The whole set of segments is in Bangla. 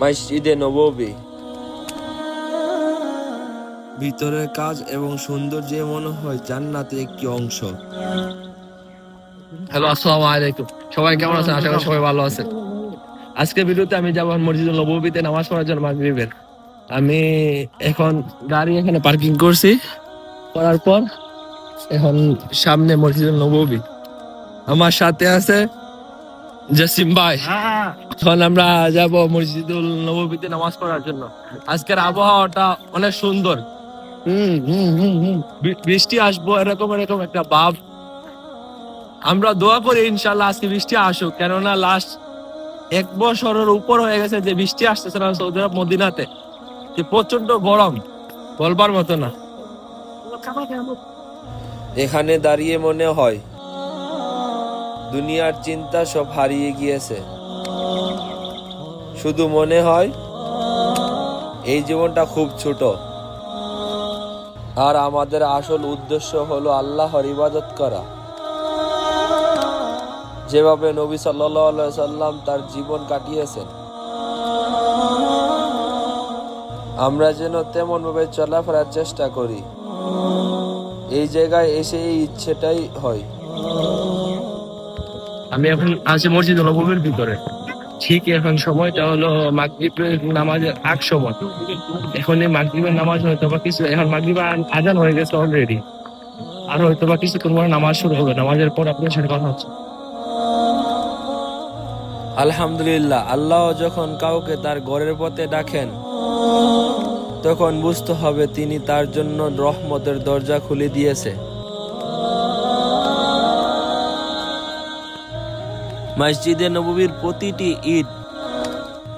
মসজিদে নববী ভিতরের কাজ এবং সৌন্দর্য মনে হয় জান্নাতের একটি অংশ। হ্যালো আসসালামু আলাইকুম। সবাই কেমন আছেন? আশা করি সবাই ভালো আছেন। আজকে ভিডিওতে আমি যাব মসজিদুল নববীতে নামাজ পড়ার জন্য মাগরিবের। আমি এখন গাড়ি এখানে পার্কিং করছি। করার পর এখন সামনে মসজিদুল নববী আমার সাথে আছে জসিম ভাই এখন আমরা যাব মসজিদুল নববীতে নামাজ পড়ার জন্য। আজকের আবহাওয়াটা অনেক সুন্দর। বৃষ্টি আসব এরকম এরকম একটা ভাব। আমরা দোয়া করি ইনশাল্লাহ আজকে বৃষ্টি আসুক। কেননা লাস্ট এক বছরের উপর হয়ে গেছে যে বৃষ্টি আসতেছে না সৌদি আরব মদিনাতে। যে প্রচণ্ড গরম বলবার মতো না। এখানে দাঁড়িয়ে মনে হয় দুনিয়ার চিন্তা সব হারিয়ে গিয়েছে। শুধু মনে হয়, এই জীবনটা খুব ছোট। আর আমাদের আসল উদ্দেশ্য হলো আল্লাহর ইবাদত করা। যেভাবে নবী সাল্লাহ সাল্লাম তার জীবন কাটিয়েছেন, আমরা যেন তেমন ভাবে চলাফেরার চেষ্টা করি। এই জায়গায় এসে এই ইচ্ছেটাই হয়। আমি এখন আছি মসজিদ নবমীর ভিতরে। ঠিক এখন সময়টা হলো মাগরিবের নামাজের আগ সময়। এখন এই মাগরিবের নামাজ হয়তো বা কিছু এখন মাগরিব আজান হয়ে গেছে অলরেডি আর হয়তো বা কিছু পরে নামাজ শুরু হবে। নামাজের পর আপনার সাথে কথা হচ্ছে। আলহামদুলিল্লাহ, আল্লাহ যখন কাউকে তার ঘরের পথে ডাকেন, তখন বুঝতে হবে তিনি তার জন্য রহমতের দরজা খুলে দিয়েছে। মসজিদে নববীর প্রতিটি ঈদ,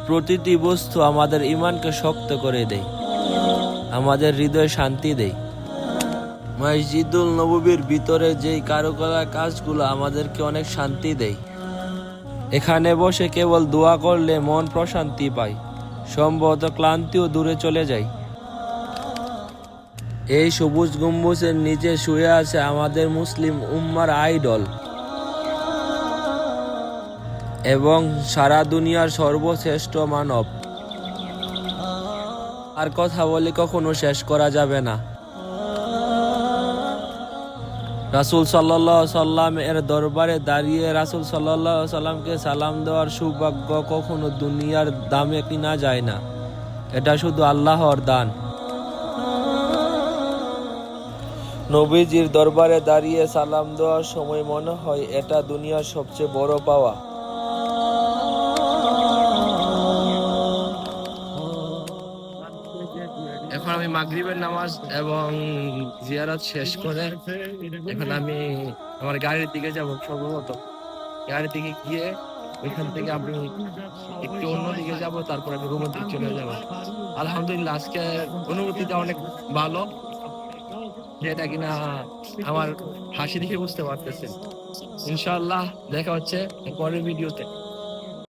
প্রতিটি বস্তু আমাদের ইমানকে শক্ত করে দেয়, আমাদের হৃদয় শান্তি দেয়। মসজিদুল নববীর ভিতরে যেই কারুকলার কাজগুলো আমাদেরকে অনেক শান্তি দেয়। এখানে বসে কেবল দোয়া করলে মন প্রশান্তি পায়, সম্ভবত ক্লান্তিও দূরে চলে যায়। এই সবুজ গম্বুজের নিচে শুয়ে আছে আমাদের মুসলিম উম্মার আইডল। এবং সারা দুনিয়ার সর্বশ্রেষ্ঠ মানব। আর কথা বলে কখনো শেষ করা যাবে না। রাসুল সাল্লাহ সাল্লাম এর দরবারে দাঁড়িয়ে রাসুল সাল্লাহ সাল্লামকে সালাম দেওয়ার সৌভাগ্য কখনো দুনিয়ার দামে কিনা যায় না। এটা শুধু আল্লাহর দান। নবীজির দরবারে দাঁড়িয়ে সালাম দেওয়ার সময় মনে হয় এটা দুনিয়ার সবচেয়ে বড় পাওয়া। এখন আমি মাগরিবের নামাজ এবং জিয়ারত শেষ করে এখন আমি আমার গাড়ির দিকে যাব সম্ভবত গাড়ির দিকে গিয়ে ওইখান থেকে আমি একটু অন্যদিকে যাব, তারপর আমি রুমের দিকে চলে যাব। আলহামদুলিল্লাহ, আজকে অনুভূতিটা অনেক ভালো। যেটা কিনা আমার হাসি দেখে বুঝতে পারতেছেন। ইনশাআল্লাহ, দেখা হচ্ছে পরের ভিডিওতে।